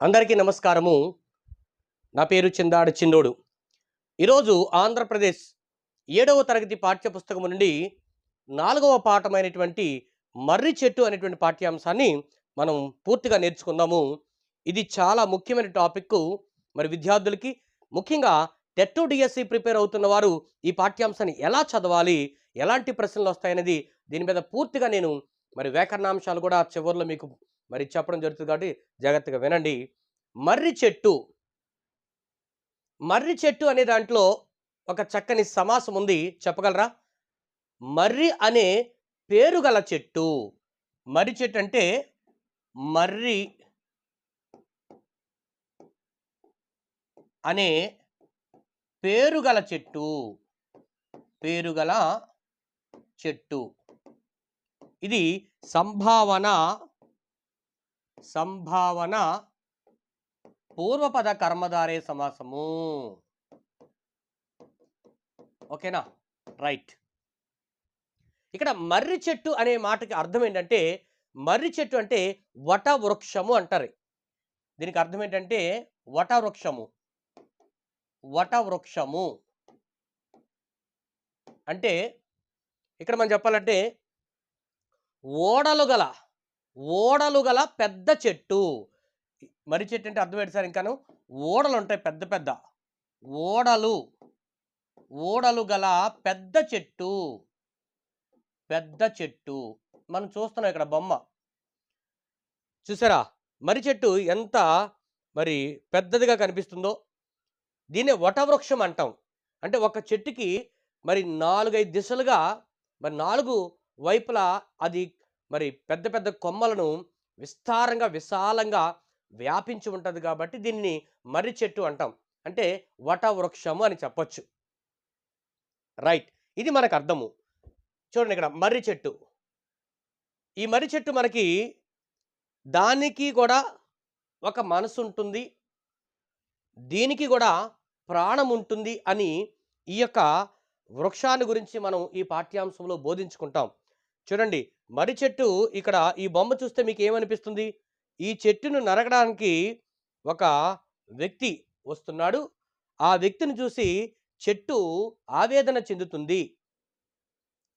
అందరికీ నమస్కారము. నా పేరు చిందాడు చిన్నోడు. ఈరోజు ఆంధ్రప్రదేశ్ ఏడవ తరగతి పాఠ్యపుస్తకం నుండి నాలుగవ పాఠమైనటువంటి మర్రి చెట్టు అనేటువంటి పాఠ్యాంశాన్ని మనం పూర్తిగా నేర్చుకుందాము. ఇది చాలా ముఖ్యమైన టాపిక్ మరి విద్యార్థులకి ముఖ్యంగా టెట్ డిఎస్సి ప్రిపేర్ అవుతున్న వారు ఈ పాఠ్యాంశాన్ని ఎలా చదవాలి? ఎలాంటి ప్రశ్నలు వస్తాయనేది దీని మీద పూర్తిగా నేను మరి వ్యాకరణాంశాలు కూడా చివరిలో మీకు మరి చెప్పడం జరుగుతుంది కాబట్టి జాగ్రత్తగా వినండి. మర్రి చెట్టు. మర్రి చెట్టు అనే దాంట్లో ఒక చక్కని సమాసం ఉంది. చెప్పగలరా? మర్రి అనే పేరు గల చెట్టు. మర్రి చెట్టు అంటే మర్రి అనే పేరుగల చెట్టు. పేరుగల చెట్టు. ఇది సంభావన సంభావన పూర్వపద కర్మధారే సమాసము. ఓకేనా? రైట్. ఇక్కడ మర్రి చెట్టు అనే మాటకి అర్థం ఏంటంటే మర్రి చెట్టు అంటే వట వృక్షము అంటారు. దీనికి అర్థం ఏంటంటే వట వృక్షము. వట వృక్షము. అంటే ఇక్కడ మనం చెప్పాలంటే ఓడలు గల ఓడలు గల పెద్ద చెట్టు. మర్రి చెట్టు అంటే అర్థం ఏంటి సార్ ఇంకాను? ఓడలు ఉంటాయి పెద్ద పెద్ద. ఓడలు. ఓడలు గల పెద్ద చెట్టు. పెద్ద చెట్టు. మనం చూస్తున్నాం ఇక్కడ బొమ్మ. చూసారా? మర్రి చెట్టు ఎంత మరి పెద్దదిగా కనిపిస్తుందో? దీన్ని వటవృక్షం అంటాం. అంటే ఒక చెట్టుకి మరి నాలుగైదు దిశలుగా మరి నాలుగు వైపులా అది మరి పెద్ద పెద్ద కొమ్మలను విస్తారంగా విశాలంగా వ్యాపించి ఉంటుంది కాబట్టి దీన్ని మర్రి చెట్టు అంటాం. అంటే వటవృక్షము అని చెప్పొచ్చు. రైట్. ఇది మనకు అర్థము. చూడండి ఇక్కడ మర్రి చెట్టు. ఈ మర్రి చెట్టు మనకి దానికి కూడా ఒక మనసు ఉంటుంది. దీనికి కూడా ప్రాణం ఉంటుంది అని ఈ యొక్క వృక్షాన్ని గురించి మనం ఈ పాఠ్యాంశంలో బోధించుకుంటాం. చూడండి. మర్రి చెట్టు ఇక్కడ ఈ బొమ్మ చూస్తే మీకు ఏమనిపిస్తుంది ఈ చెట్టును నరకడానికి ఒక వ్యక్తి వస్తున్నాడు. ఆ వ్యక్తిని చూసి చెట్టు ఆవేదన చెందుతుంది.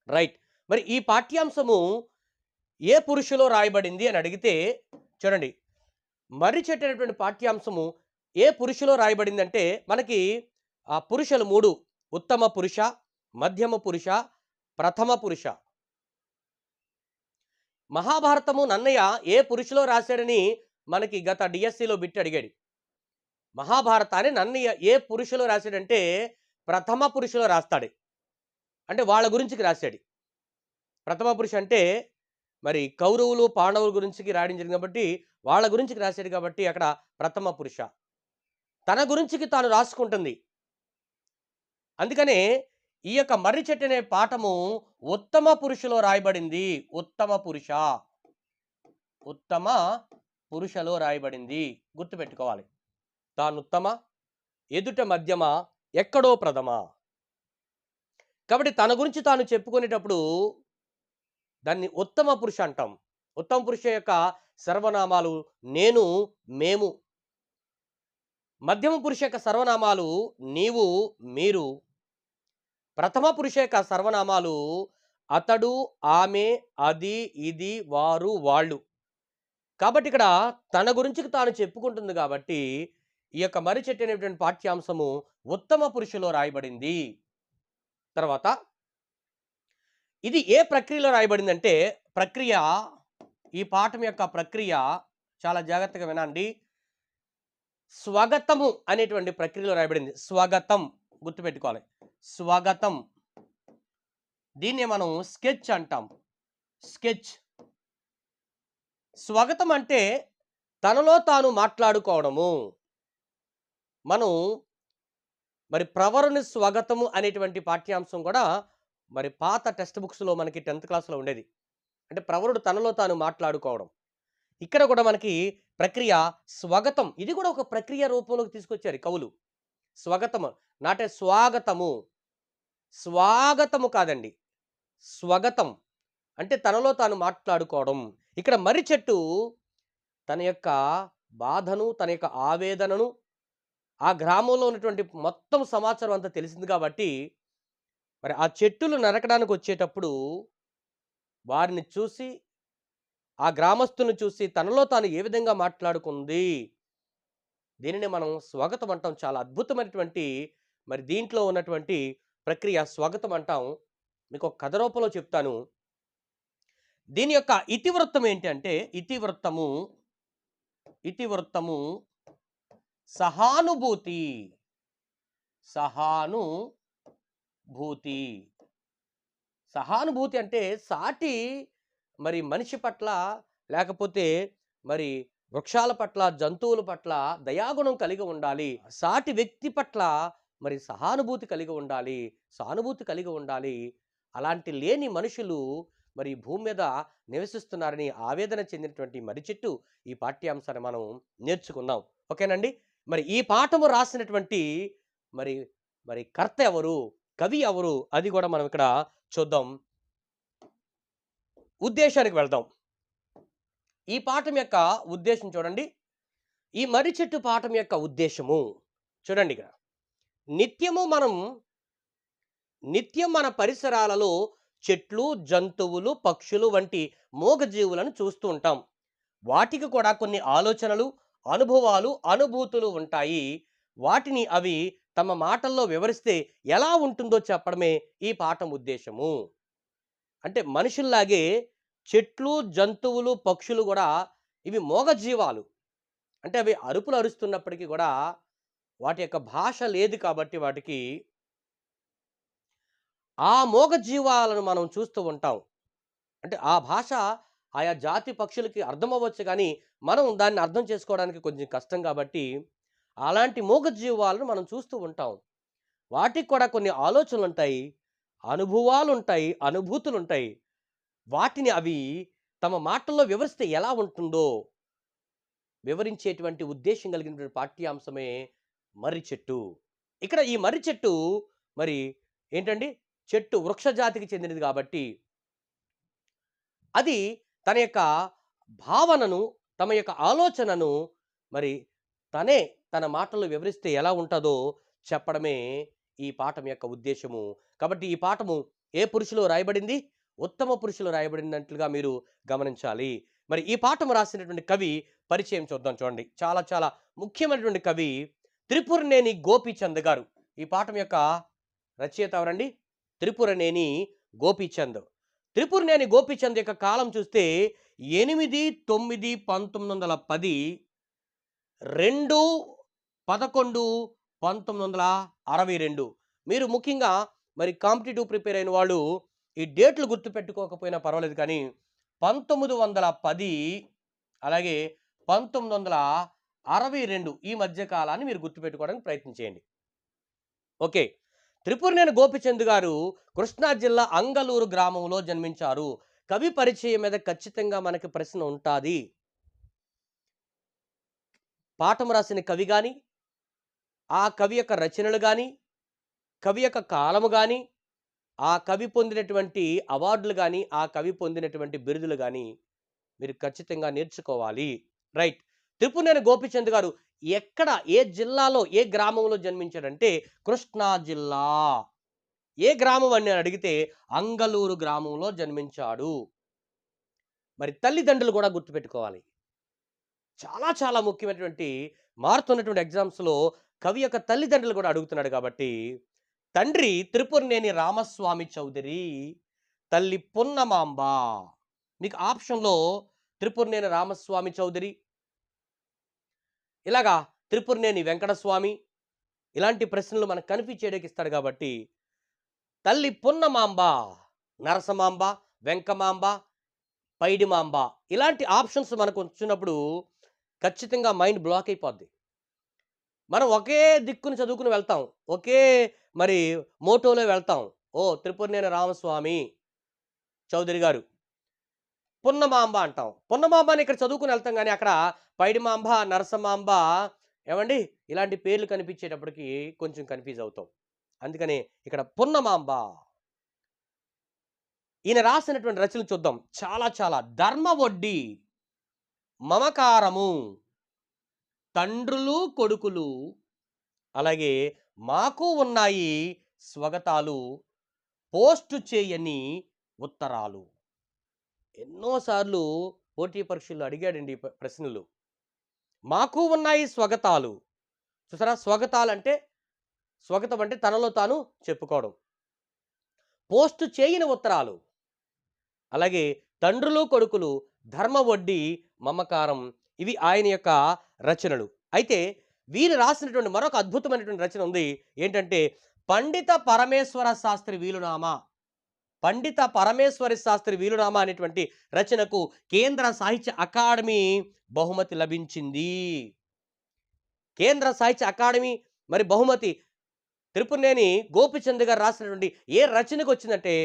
రైట్. మరి ఈ పాఠ్యాంశము ఏ పురుషులో రాయబడింది అని అడిగితే చూడండి. మర్రి చెట్టు అనేటువంటి పాఠ్యాంశము ఏ పురుషులో రాయబడింది అంటే మనకి ఆ పురుషులు మూడు. ఉత్తమ పురుష మధ్యమ పురుష ప్రథమ పురుష. మహాభారతము నన్నయ్య ఏ పురుషులో రాశాడని మనకి గత డిఎస్సిలో బిట్టి అడిగాడు. మహాభారతాన్ని నన్నయ్య ఏ పురుషులో రాశాడంటే ప్రథమ పురుషులో రాస్తాడు. అంటే వాళ్ళ గురించికి రాశాడు. ప్రథమ పురుష అంటే మరి కౌరవులు పాండవుల గురించికి రాయడం జరిగింది కాబట్టి వాళ్ళ గురించికి రాశాడు కాబట్టి అక్కడ ప్రథమ పురుష. తన గురించికి తాను రాసుకుంటుంది. అందుకనే ఈ యొక్క మర్రి చెట్టు అనే పాఠము ఉత్తమ పురుషులో రాయబడింది. ఉత్తమ పురుష. ఉత్తమ పురుషలో రాయబడింది. గుర్తుపెట్టుకోవాలి. తాను ఉత్తమ ఎదుట మధ్యమ ఎక్కడో ప్రథమ. కాబట్టి తన గురించి తాను చెప్పుకునేటప్పుడు దాన్ని ఉత్తమ పురుష అంటాం. ఉత్తమ పురుష యొక్క సర్వనామాలు నేను మేము. మధ్యమ పురుష యొక్క సర్వనామాలు నీవు మీరు ప్రథమ పురుష యొక్క సర్వనామాలు అతడు ఆమె అది ఇది వారు వాళ్ళు. కాబట్టి ఇక్కడ తన గురించి తాను చెప్పుకుంటుంది కాబట్టి ఈ యొక్క మరి చెట్టనేటువంటి పాఠ్యాంశము ఉత్తమ పురుషులో రాయబడింది. తర్వాత ఇది ఏ ప్రక్రియలో రాయబడిందంటే ప్రక్రియ ఈ పాఠం యొక్క ప్రక్రియ చాలా జాగ్రత్తగా వినండి. స్వాగతము అనేటువంటి ప్రక్రియలో రాయబడింది. స్వాగతం గుర్తుపెట్టుకోవాలి. స్వాగతం. దీన్ని మనం స్కెచ్ అంటాం. స్కెచ్. స్వాగతం అంటే తనలో తాను మాట్లాడుకోవడము. మనం మరి ప్రవరుని స్వాగతము అనేటువంటి పాఠ్యాంశం కూడా మరి పాత టెక్స్ట్ బుక్స్లో మనకి టెన్త్ క్లాస్లో ఉండేది. అంటే ప్రవరుడు తనలో తాను మాట్లాడుకోవడం. ఇక్కడ కూడా మనకి ప్రక్రియ స్వాగతం. ఇది కూడా ఒక ప్రక్రియ రూపంలోకి తీసుకొచ్చారు కవులు. స్వాగతం నాటే స్వాగతము. స్వాగతము కాదండి. స్వగతం. అంటే తనలో తాను మాట్లాడుకోవడం. ఇక్కడ మర్రి చెట్టు తన యొక్క బాధను తన యొక్క ఆవేదనను ఆ గ్రామంలో ఉన్నటువంటి మొత్తం సమాచారం అంతా తెలిసింది కాబట్టి మరి ఆ చెట్టులు నరకడానికి వచ్చేటప్పుడు వారిని చూసి ఆ గ్రామస్తులను చూసి తనలో తాను ఏ విధంగా మాట్లాడుకుంది? దీనిని మనం స్వాగతం అంటాం. చాలా అద్భుతమైనటువంటి మరి దీంట్లో ఉన్నటువంటి ప్రక్రియ స్వాగతం అంటాం మీకు ఒక కథ రూపంలో చెప్తాను. దీని యొక్క ఇతివృత్తం ఏంటి అంటే ఇతివృత్తము ఇతివృత్తము సహానుభూతి. సహానుభూతి. సహానుభూతి అంటే సాటి మరి మనిషి పట్ల లేకపోతే మరి వృక్షాల పట్ల జంతువుల పట్ల దయాగుణం కలిగి ఉండాలి. సాటి వ్యక్తి పట్ల మరి సహానుభూతి కలిగి ఉండాలి సానుభూతి కలిగి ఉండాలి. అలాంటి లేని మనుషులు మరి భూమి మీద నివసిస్తున్నారని ఆవేదన చెందినటువంటి మరి చెట్టు ఈ పాఠ్యాంశాన్ని మనం నేర్చుకుందాం. ఓకేనండి? మరి ఈ పాఠము రాసినటువంటి మరి మరి కర్త ఎవరు కవి ఎవరు అది కూడా మనం ఇక్కడ చూద్దాం. ఉద్దేశానికి వెళ్దాం. ఈ పాఠం యొక్క ఉద్దేశం చూడండి. ఈ మర్రి చెట్టు పాఠం యొక్క ఉద్దేశము. చూడండి ఇక్కడ. నిత్యము మనం నిత్యం మన పరిసరాలలో చెట్లు జంతువులు పక్షులు వంటి మూగజీవులను చూస్తూ ఉంటాం. వాటికి కూడా కొన్ని ఆలోచనలు అనుభవాలు అనుభూతులు ఉంటాయి. వాటిని అవి తమ మాటల్లో వివరిస్తే ఎలా ఉంటుందో చెప్పడమే ఈ పాఠం ఉద్దేశము. అంటే మనుషుల్లాగే చెట్లు జంతువులు పక్షులు కూడా ఇవి మోగజీవాలు. అంటే అవి అరుపులు అరుస్తున్నప్పటికీ కూడా వాటి యొక్క భాష లేదు కాబట్టి వాటికి ఆ మోగజీవాలను మనం చూస్తూ ఉంటాం. అంటే ఆ భాష ఆయా జాతి పక్షులకి అర్థం అవ్వచ్చు కానీ మనం దాన్ని అర్థం చేసుకోవడానికి కొంచెం కష్టం కాబట్టి అలాంటి మూగజీవాలను మనం చూస్తూ ఉంటాం. వాటికి కూడా కొన్ని ఆలోచనలు ఉంటాయి అనుభవాలు ఉంటాయి అనుభూతులు ఉంటాయి. వాటిని అవి తమ మాటల్లో వివరిస్తే ఎలా ఉంటుందో వివరించేటువంటి ఉద్దేశం కలిగినటువంటి పాఠ్యాంశమే మర్రి చెట్టు. ఇక్కడ ఈ మర్రి చెట్టు మరి ఏంటండి? చెట్టు వృక్ష జాతికి చెందినది కాబట్టి అది తన యొక్క భావనను తమ యొక్క ఆలోచనను మరి తనే తన మాటలు వివరిస్తే ఎలా ఉంటుందో చెప్పడమే ఈ పాఠం యొక్క ఉద్దేశము. కాబట్టి ఈ పాఠము ఏ పురుషులో రాయబడింది? ఉత్తమ పురుషులు రాయబడినట్లుగా మీరు గమనించాలి. మరి ఈ పాఠం రాసినటువంటి కవి పరిచయం చూద్దాం చూడండి. చాలా చాలా ముఖ్యమైనటువంటి కవి త్రిపురనేని గోపీచంద్ గారు. ఈ పాఠం యొక్క రచయిత ఎవరండి? త్రిపురనేని గోపీచంద్. త్రిపురనేని గోపీచంద్ యొక్క కాలం చూస్తే ఎనిమిది తొమ్మిది పంతొమ్మిది వందల పది రెండు పదకొండు పంతొమ్మిది వందల అరవై రెండు. మీరు ముఖ్యంగా మరి కాంపిటేటివ్ ప్రిపేర్ అయిన వాళ్ళు ఈ డేట్లు గుర్తుపెట్టుకోకపోయినా పర్వాలేదు కానీ పంతొమ్మిది వందల పది అలాగే పంతొమ్మిది వందల అరవై రెండు ఈ మధ్య కాలాన్ని మీరు గుర్తుపెట్టుకోవడానికి ప్రయత్నం చేయండి. ఓకే. త్రిపురనేని గోపిచంద్ గారు కృష్ణా జిల్లా అంగలూరు గ్రామంలో జన్మించారు. కవి పరిచయం మీద ఖచ్చితంగా మనకి ప్రశ్న ఉంటుంది. పాఠం రాసిన కవి కానీ ఆ కవి యొక్క రచనలు కానీ కవి యొక్క కాలము కానీ ఆ కవి పొందినటువంటి అవార్డులు కానీ ఆ కవి పొందినటువంటి బిరుదులు కానీ మీరు ఖచ్చితంగా నేర్చుకోవాలి. రైట్. త్రిపురనేని గోపిచంద్ గారు ఎక్కడ ఏ జిల్లాలో ఏ గ్రామంలో జన్మించాడంటే కృష్ణా జిల్లా. ఏ గ్రామం అని నేను అడిగితే అంగలూరు గ్రామంలో జన్మించాడు. మరి తల్లిదండ్రులు కూడా గుర్తుపెట్టుకోవాలి. చాలా చాలా ముఖ్యమైనటువంటి మారుతున్నటువంటి ఎగ్జామ్స్లో కవి యొక్క తల్లిదండ్రులు కూడా అడుగుతున్నాడు కాబట్టి తండ్రి త్రిపురనేని రామస్వామి చౌదరి తల్లి పున్నమాంబ. మీకు ఆప్షన్లో త్రిపురనేని రామస్వామి చౌదరి ఇలాగా త్రిపురనేని వెంకటస్వామి ఇలాంటి ప్రశ్నలు మనకు కనిపించేయడానికి ఇస్తాడు కాబట్టి తల్లి పున్నమాంబ నరసమాంబ వెంకమాంబ పైడిమాంబ ఇలాంటి ఆప్షన్స్ మనకు వచ్చినప్పుడు ఖచ్చితంగా మైండ్ బ్లాక్ అయిపోద్ది. మనం ఒకే దిక్కుని చదువుకుని వెళ్తాం ఒకే మరి మోటోలో వెళ్తాం ఓ త్రిపురనేని రామస్వామి చౌదరి గారు పున్నమాంబ అంటాం. పున్నమాంబని ఇక్కడ చదువుకుని వెళ్తాం కానీ అక్కడ పైడిమాంబ నరసమాంబ ఏమండి? ఇలాంటి పేర్లు కనిపించేటప్పటికి కొంచెం కన్ఫ్యూజ్ అవుతాం. అందుకని ఇక్కడ పున్నమాంబ. ఈయన రాసినటువంటి రచనలు చూద్దాం. చాలా చాలా. ధర్మ వడ్డీ మమకారము తండ్రులు కొడుకులు అలాగే మాకు ఉన్నాయి స్వగతాలు పోస్టు చేయని ఉత్తరాలు. ఎన్నోసార్లు పోటీ పరీక్షల్లో అడిగాడండి ప్రశ్నలు. మాకు ఉన్నాయి స్వగతాలు. చూసారా? స్వగతాలు అంటే స్వగతం అంటే తనలో తాను చెప్పుకోవడం. పోస్టు చేయని ఉత్తరాలు. అలాగే తండ్రులు కొడుకులు ధర్మ వడ్డీ మమకారం ఇవి ఆయన యొక్క రచనలు. అయితే వీరు రాసినటువంటి మరొక అద్భుతమైనటువంటి రచన ఉంది. ఏంటంటే పండిత పరమేశ్వర శాస్త్రి వీలునామా. పండిత పరమేశ్వరి శాస్త్రి వీలునామా అనేటువంటి రచనకు కేంద్ర సాహిత్య అకాడమీ బహుమతి లభించింది. కేంద్ర సాహిత్య అకాడమీ మరి బహుమతి తిరుపునేని గోపిచంద్ గారు రాసినటువంటి ఏ రచనకు వచ్చిందంటే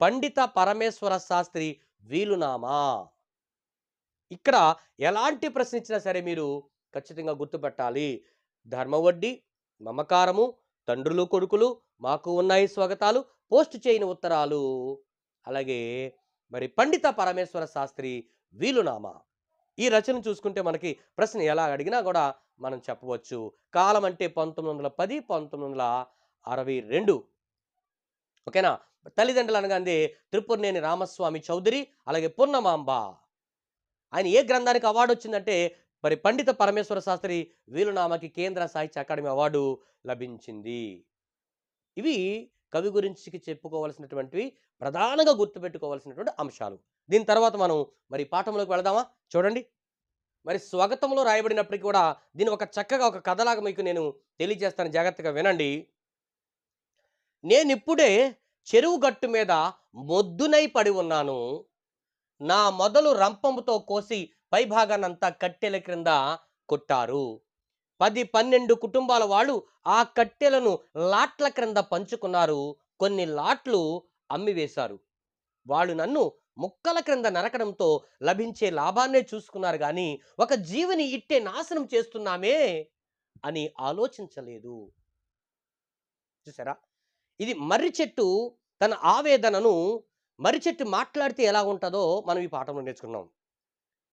పండిత పరమేశ్వర శాస్త్రి వీలునామా. ఇక్కడ ఎలాంటి ప్రశ్న ఇచ్చినా సరే మీరు ఖచ్చితంగా గుర్తుపెట్టాలి. ధర్మవడ్డీ మమకారము తండ్రులు కొడుకులు మాకు ఉన్నాయి స్వాగతాలు పోస్ట్ చేయని ఉత్తరాలు. అలాగే మరి పండిత పరమేశ్వర శాస్త్రి వీలునామా. ఈ రచన చూసుకుంటే మనకి ప్రశ్న ఎలా అడిగినా కూడా మనం చెప్పవచ్చు. కాలం అంటే పంతొమ్మిది వందల పది పంతొమ్మిది వందల అరవై రెండు. ఓకేనా? తల్లిదండ్రులు అనగానే త్రిపురనేని రామస్వామి చౌదరి అలాగే పూర్ణమాంబ. ఆయన ఏ గ్రంథానికి అవార్డు వచ్చిందంటే మరి పండిత పరమేశ్వర శాస్త్రి వీలునామాకి కేంద్ర సాహిత్య అకాడమీ అవార్డు లభించింది. ఇవి కవి గురించి చెప్పుకోవాల్సినటువంటివి ప్రధానంగా గుర్తుపెట్టుకోవాల్సినటువంటి అంశాలు. దీని తర్వాత మనం మరి పాఠంలోకి వెళదామా? చూడండి. మరి స్వాగతంలో రాయబడినప్పటికీ కూడా దీని ఒక చక్కగా ఒక కథలాగా మీకు నేను తెలియజేస్తాను. జాగ్రత్తగా వినండి. నేను ఇప్పుడే చెరువు గట్టు మీద మొద్దునై పడి ఉన్నాను. నా మొదలు రంపంతో కోసి పైభాగానంతా కట్టెల క్రింద కొట్టారు. పది పన్నెండు కుటుంబాల వాళ్ళు ఆ కట్టెలను లాట్ల క్రింద పంచుకున్నారు. కొన్ని లాట్లు అమ్మివేశారు. వాళ్ళు నన్ను ముక్కల క్రింద నరకడంతో లభించే లాభాన్నే చూసుకున్నారు కానీ ఒక జీవిని ఇట్టే నాశనం చేస్తున్నామే అని ఆలోచించలేదు. చూసారా ఇది మర్రి చెట్టు తన ఆవేదనను మర్రి చెట్టు మాట్లాడితే ఎలా ఉంటుందో మనం ఈ పాఠంలో నేర్చుకున్నాం.